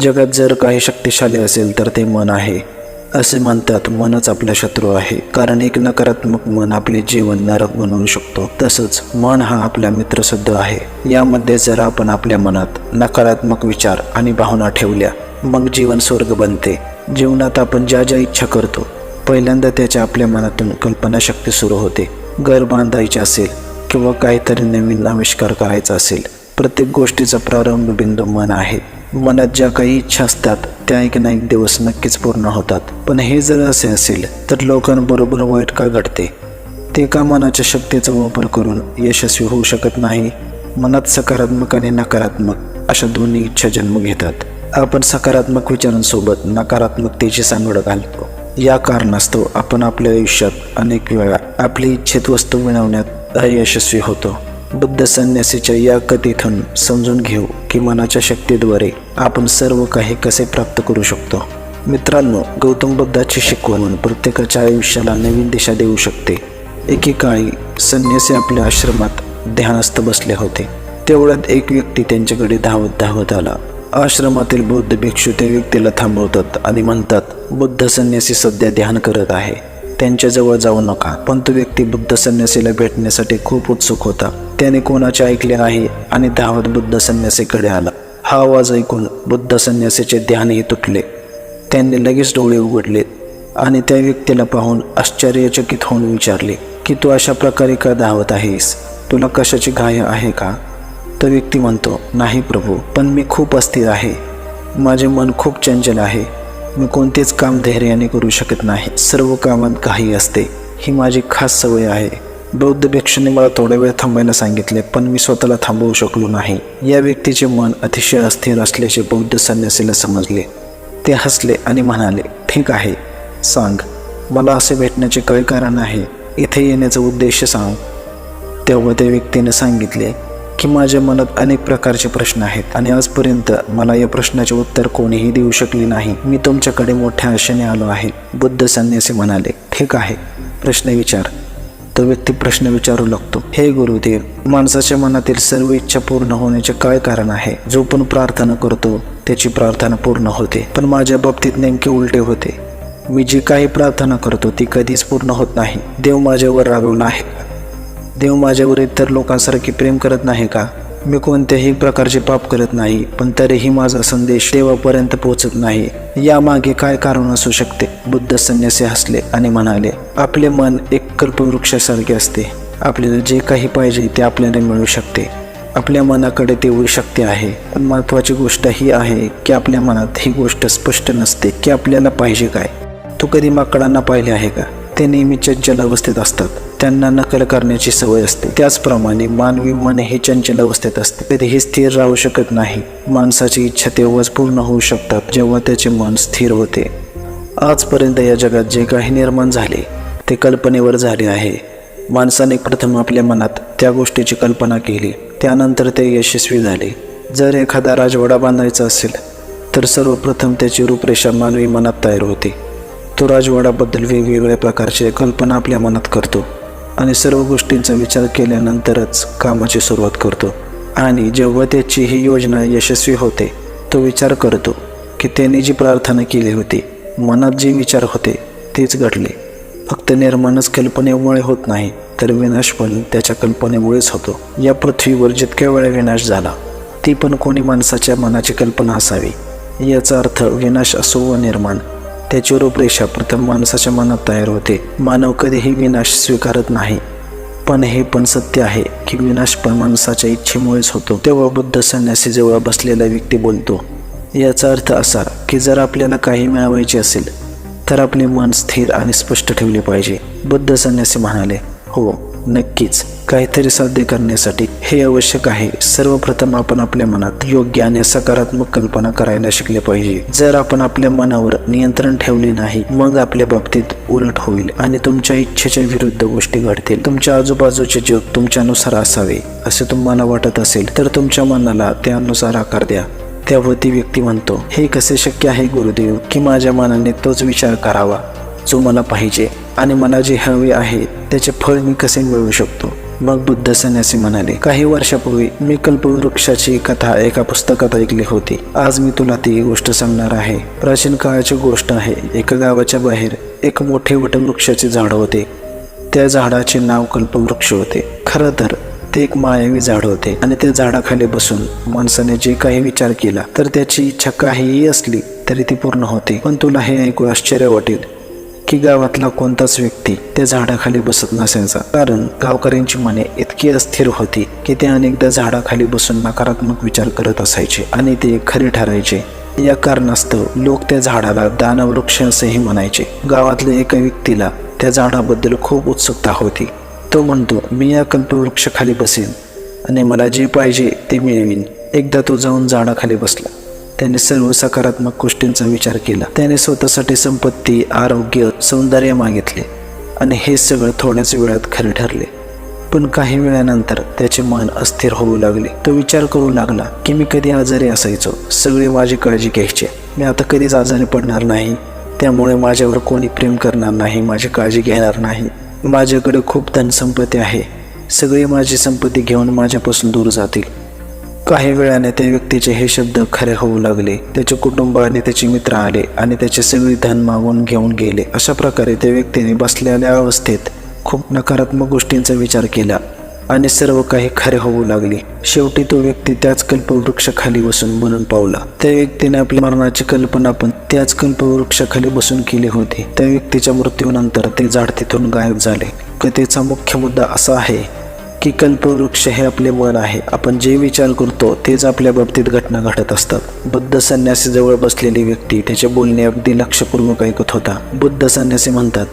जगात जर काही शक्तिशाली असेल तर ते मन आहे. असे म्हणतात मनच आपला शत्रू आहे. कारण एक नकारात्मक मन आपले जीवन नरक बनवू शकतो. तसंच मन हा आपला मित्र सुद्धा आहे. यामध्ये जर आपण आपल्या मनात नकारात्मक विचार आणि भावना ठेवल्या मग जीवन स्वर्ग बनते. जीवनात आपण ज्या ज्या इच्छा करतो पहिल्यांदा त्याच्या आपल्या मनातून कल्पनाशक्ती सुरू होते. घर बांधायचे असेल किंवा काहीतरी नवीन आविष्कार करायचा असेल प्रत्येक गोष्टीचा प्रारंभ बिंदू मन आहे. मनात ज्या काही इच्छा असतात त्या एक ना एक दिवस नक्कीच पूर्ण होतात. पण हे जर असे असेल तर लोकांबरोबर वाईट का घडते? ते का मनाच्या शक्तीचा वापर करून यशस्वी होऊ शकत नाही? मनात सकारात्मक आणि नकारात्मक अशा दोन्ही इच्छा जन्म घेतात. आपण सकारात्मक विचारांसोबत नकारात्मकतेची सांगड घालतो. या कारणास्तव आपण आपल्या आयुष्यात अनेक वेळा आपली इच्छित वस्तू मिळवण्यात अयशस्वी होतो. बुद्ध संन्यासीच्या या कथेतून समजून घेऊ की मनाच्या शक्तीद्वारे आपण सर्व काही कसे प्राप्त करू शकतो. मित्रांनो गौतम बुद्धाची शिकवण प्रत्येकाच्या आयुष्याला नवीन दिशा देऊ शकते. एकेकाळी संन्यासी आपल्या आश्रमात ध्यानस्थ बसले होते. तेवढ्यात एक व्यक्ती त्यांच्याकडे धावत धावत आला. आश्रमातील बौद्ध भिक्षू त्या व्यक्तीला थांबवतात आणि म्हणतात बुद्ध संन्यासी सध्या ध्यान करत आहे. त्यांच्याजवळ जाऊ नका. पण तो व्यक्ती बुद्ध संन्यासीला भेटण्यासाठी खूप उत्सुक होता. त्याने कोणाचे ऐकले नाही आणि धावत बुद्ध संन्यासीकडे आला. हा आवाज ऐकून बुद्ध संन्यासीचे ध्यानही तुटले. त्यांनी लगेच डोळे उघडले आणि त्या व्यक्तीला पाहून आश्चर्यचकित होऊन विचारले की तू अशा प्रकारे का धावत आहेस? तुला कशाची घाय आहे का? तो व्यक्ती म्हणतो नाही प्रभू पण मी खूप अस्थिर आहे. माझे मन खूप चंचल आहे. मी कोणतेच काम धैर्याने करू शकत नाही. सर्व कामात घाई असते. ही माझी खास सवय आहे. बौद्ध भिक्षूने मला थोडा वेळ थांबायला सांगितले पण मी स्वतःला थांबवू शकलो नाही. या व्यक्तीचे मन अतिशय अस्थिर असल्याचे बौद्ध संन्यासीला समजले. ते हसले आणि म्हणाले ठीक आहे सांग. मला असे भेटण्याचे काय कारण आहे. इथे येण्याचा उद्देश सांग. तेव्हा त्या व्यक्तीने सांगितले की माझ्या मनात अनेक प्रकारचे प्रश्न आहेत आणि आजपर्यंत मला या प्रश्नाचे उत्तर कोणीही देऊ शकले नाही. मी तुमच्याकडे मोठ्या आशेने आलो आहे. बुद्ध संन्यासी म्हणाले ठीक आहे. प्रश्न विचार. तो व्यक्ती प्रश्न विचारू लागतो. हे गुरुदेव माणसाच्या मनातील सर्व इच्छा पूर्ण होण्याचे काय कारण आहे? जो पण प्रार्थना करतो त्याची प्रार्थना पूर्ण होते. पण माझ्या बाबतीत नेमके उलटे होते. मी जी काही प्रार्थना करतो ती कधीच पूर्ण होत नाही. देव माझ्यावर रागवला आहे. देव माझ्यावर इतर लोकांसारखे प्रेम करत नाही का? मी कोणत्याही प्रकारचे पाप करत नाही पण तरीही माझा संदेश देवापर्यंत पोहोचत नाही. यामागे काय कारण असू शकते? बुद्ध संन्यासी हसले आणि म्हणाले आपले मन एक कल्पवृक्षासारखे असते. आपल्याला जे काही पाहिजे ते आपल्याला मिळू शकते. आपल्या मनाकडे तेवढी शक्ती आहे. पण महत्त्वाची गोष्ट ही आहे की आपल्या मनात ही गोष्ट स्पष्ट नसते की आपल्याला पाहिजे काय. तू कधी माकडांना पाहिले आहे का? ते नेहमी चंचल अवस्थेत असतात. त्यांना नकल करण्याची सवय असते. त्याचप्रमाणे मानवी मन हे चंचल अवस्थेत असते. कधीही स्थिर राहू शकत नाही. माणसाची इच्छा तेव्हाच पूर्ण होऊ शकतात जेव्हा त्याचे मन स्थिर होते. आजपर्यंत या जगात जे काही निर्माण झाले ते कल्पनेवर झाले आहे. माणसाने प्रथम आपल्या मनात त्या गोष्टीची कल्पना केली. त्यानंतर ते यशस्वी झाले. जर एखादा राजवाडा बांधायचा असेल तर सर्वप्रथम त्याची रूपरेषा मानवी मनात तयार होते. तो राजवाड्याबद्दल वेगवेगळ्या प्रकारचे कल्पना आपल्या मनात करतो आणि सर्व गोष्टींचा विचार केल्यानंतरच कामाची सुरुवात करतो. आणि जेव्हा त्याची ही योजना यशस्वी होते तो विचार करतो की त्याने जी प्रार्थना केली होती मनात जे विचार होते तेच घडले. फक्त निर्माणच कल्पनेमुळे होत नाही तर विनाश पण त्याच्या कल्पनेमुळेच होतो. या पृथ्वीवर जितक्या वेळा विनाश झाला ती पण कोणी माणसाच्या मनाची कल्पना असावी. याचा अर्थ विनाश असो व निर्माण त्याची रूपरेषा प्रथम माणसाच्या मनात तयार होते. मानव कधीही विनाश स्वीकारत नाही. पण हे पण सत्य आहे की विनाश पण माणसाच्या इच्छेमुळेच होतो. तेव्हा बुद्ध संन्यासीजवळ बसलेला व्यक्ती बोलतो याचा अर्थ असा की जर आपल्याला काही मिळवायचे असेल तर आपले मन स्थिर आणि स्पष्ट ठेवले पाहिजे. बुद्ध संन्यासी म्हणाले हो. नक्कीच. काहीतरी साध्य करण्यासाठी हे आवश्यक आहे. सर्वप्रथम आपण आपल्या मनात योग्य आणि सकारात्मक कल्पना करायला शिकले पाहिजे. जर आपण आपल्या मनावर नियंत्रण ठेवले नाही मग आपल्या बाबतीत उलट होईल आणि तुमच्या इच्छेच्या विरुद्ध गोष्टी घडतील. तुमच्या आजूबाजूचे जग तुमच्यानुसार असावे असे तुम्हाला वाटत असेल तर तुमच्या मनाला त्यानुसार आकार द्या. त्यावर ती व्यक्ती म्हणतो हे कसे शक्य आहे गुरुदेव? की माझ्या मनाने तोच विचार करावा जो मला पाहिजे. आणि मला जे हवे आहे त्याचे फळ मी कसे मिळवू शकतो? मग बुद्ध संन्यासी म्हणाले काही वर्षापूर्वी मी कल्पवृक्षाची कथा एका पुस्तकात ऐकली होती. आज मी तुला ती गोष्ट सांगणार आहे. प्राचीन काळाची गोष्ट आहे. एका गावाच्या बाहेर एक मोठे वटवृक्षाचे झाड होते. त्या झाडाचे नाव कल्पवृक्ष होते. खरं तर ते एक मायावी झाड होते. आणि त्या झाडाखाली बसून माणसाने जे काही विचार केला तर त्याची इच्छा काहीही असली तरी ती पूर्ण होते. पण तुला हे ऐकू आश्चर्य वाटेल. की गावातला कोणताच व्यक्ती त्या झाडाखाली बसत नसायचा. कारण गावकऱ्यांची मने इतकी अस्थिर होती की ते अनेकदा झाडाखाली बसून नकारात्मक विचार करत असायचे आणि ते खरे ठरायचे. या कारणास्तव लोक त्या झाडाला दानवृक्ष असेही म्हणायचे. गावातल्या एका व्यक्तीला त्या झाडाबद्दल खूप उत्सुकता होती. तो म्हणतो मी या कल्पवृक्षाखाली बसेन आणि मला जे पाहिजे ते मिळवीन. एकदा तो जाऊन झाडाखाली बसला. त्याने सर्व सकारात्मक गोष्टींचा विचार केला. त्याने स्वतःसाठी संपत्ती आरोग्य सौंदर्य मागितले आणि हे सगळं थोड्याच वेळात खरे ठरले. पण काही वेळानंतर त्याचे मन अस्थिर होऊ लागले. तो विचार करू लागला की मी कधी आजारी असायचो. सगळे माझी काळजी घ्यायचे. मी आता कधीच आजारी पडणार नाही. त्यामुळे माझ्यावर कोणी प्रेम करणार नाही माझी काळजी घेणार नाही. माझ्याकडे खूप धनसंपत्ती आहे. सगळी माझी संपत्ती घेऊन माझ्यापासून दूर जातील. काही वेळाने त्या व्यक्तीचे हे शब्द खरे होऊ लागले. त्याचे कुटुंब आणि त्याचे मित्र आले आणि त्याचे सगळे धन मागून घेऊन गेले. अशा प्रकारे त्या व्यक्तीने बसलेल्या अवस्थेत खूप नकारात्मक गोष्टींचा विचार केला आणि सर्व काही खरे होऊ लागले. शेवटी तो व्यक्ती त्याच कल्पवृक्षाखाली बसून बनून पावला. त्या व्यक्तीने आपल्या मरणाची कल्पना पण त्याच कल्पवृक्षाखाली बसून केली होती. त्या व्यक्तीच्या मृत्यूनंतर ते झाड तिथून गायब झाले. कथेचा मुख्य मुद्दा असा आहे की कल्पवृक्ष हे आपले मन आहे. आपण जे विचार करतो तेच आपल्या बाबतीत घटना घडत असतात. बुद्ध संन्यासी जवळ बसलेली व्यक्ती त्याचे बोलणे अगदी लक्षपूर्वक ऐकत होता. बुद्ध संन्यासी म्हणतात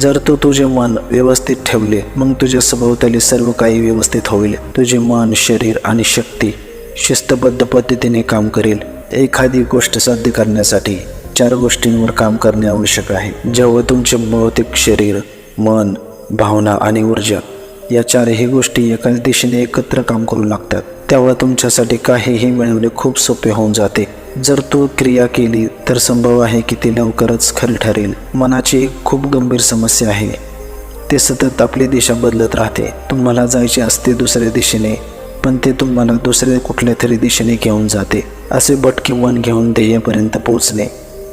जर तू तुझे मन व्यवस्थित ठेवले मग तुझ्या सभोवताली सर्व काही व्यवस्थित होईल. तुझे मन शरीर आणि शक्ती शिस्तबद्ध पद्धतीने काम करेल. एखादी गोष्ट साध्य करण्यासाठी चार गोष्टींवर काम करणे आवश्यक आहे. जेव्हा तुमचे भौतिक शरीर मन भावना आणि ऊर्जा या चारही गोष्टी एकाच दिशेने एकत्र काम करू लागतात. त्यावर तुमच्यासाठी काहीही मिळवणे खूप सोपे होऊन जाते. जर तू क्रिया केली तर संभव आहे की ती लवकरच खरी ठरेल. मनाची एक खूप गंभीर समस्या आहे. ते सतत आपली दिशा बदलत राहते. तुम्हाला जायचे असते दुसऱ्या दिशेने पण ते तुम्हाला दुसऱ्या कुठल्या तरी दिशेने घेऊन जाते. असे बटके मन घेऊन ध्येयपर्यंत पोहोचणे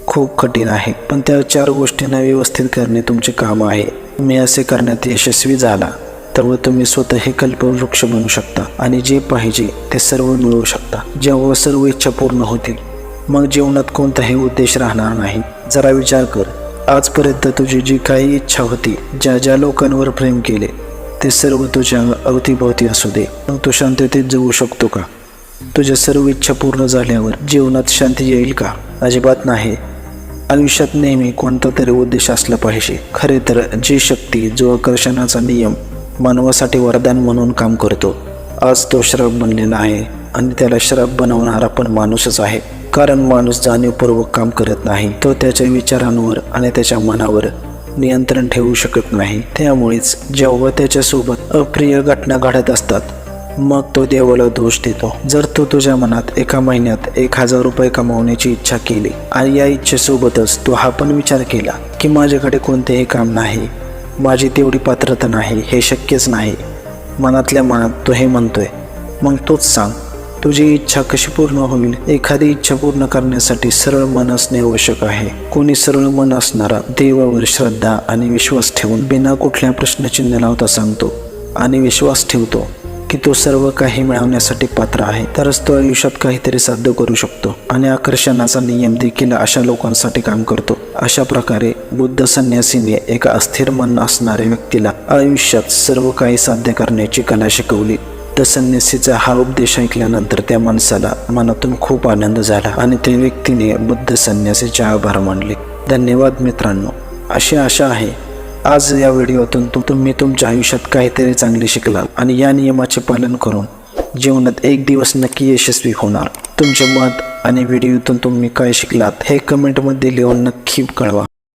खूप कठीण आहे. पण त्या चार गोष्टींना व्यवस्थित करणे तुमचे काम आहे. मी असे करण्यात यशस्वी झाला. तेव्हा तुम्ही स्वतः हे कल्पवृक्ष बनू शकता आणि जे पाहिजे ते सर्व मिळवू शकता. जेव्हा सर्व इच्छा पूर्ण होतील मग जीवनात कोणताही उद्देश राहणार नाही. जरा विचार कर. आजपर्यंत तुझी जी काही इच्छा होती ज्या ज्या लोकांवर प्रेम केले ते सर्व तुझ्या अवतीभोवती असू दे. मग तू शांततेत जगू शकतो का? तुझ्या सर्व इच्छा पूर्ण झाल्यावर जीवनात शांती येईल का? अजिबात नाही. आयुष्यात नेहमी कोणता तरी उद्देश असला पाहिजे. खरे तर जी शक्ती जो आकर्षणाचा नियम मानवासाठी वरदान म्हणून काम करतो. आज तो श्राप बनलेला आहे आणि त्याला श्राप बनवणारा पण माणूसच आहे. कारण माणूस जाणीवपूर्वक काम करत नाही. तो त्याच्या विचारांवर आणि त्याच्या मनावर नियंत्रण ठेवू शकत नाही. त्यामुळेच जेव्हा त्याच्यासोबत अप्रिय घटना घडत असतात मग तो देवाला दोष देतो. जर तू तुझ्या मनात एका महिन्यात एक हजार रुपये कमावण्याची इच्छा केली आणि या इच्छेसोबतच तू हा पण विचार केला की माझ्याकडे कोणतेही काम नाही. माझी तेवढी पात्रता नाही हे शक्यच नाही. मनातल्या मनात तो हे म्हणतोय मग तोच सांग तुझी इच्छा कशी पूर्ण होईल? एखादी इच्छा पूर्ण करण्यासाठी सरळ मन असणे आवश्यक आहे. कोणी सरळ मन असणारा देवावर श्रद्धा आणि विश्वास ठेवून बिना कुठल्या प्रश्नचिन्ह लावता सांगतो आणि विश्वास ठेवतो की तो सर्व काही मिळवण्यासाठी पात्र आहे. तरच तो आयुष्यात काहीतरी साध्य करू शकतो आणि आकर्षणाचा नियम देखील अशा लोकांसाठी काम करतो. अशा प्रकारे बुद्ध संन्यासीने एका अस्थिर मन असणाऱ्या व्यक्तीला आयुष्यात सर्व काही साध्य करण्याची कला शिकवली. तर संन्यासीचा हा उपदेश ऐकल्यानंतर त्या माणसाला मनातून खूप आनंद झाला आणि त्या व्यक्तीने बुद्ध संन्यासीचे आभार मानले. धन्यवाद मित्रांनो. अशी आशा आहे आज या व्हिडिओतून तु तुम्ही तुमच्या आयुष्यात काहीतरी चांगले शिकलाल आणि या नियमाचे पालन करून जीवनात एक दिवस नक्की यशस्वी होणार. तुमचे मत आणि व्हिडिओतून तुम्ही काय शिकलात हे कमेंटमध्ये लिहून नक्की कळवा.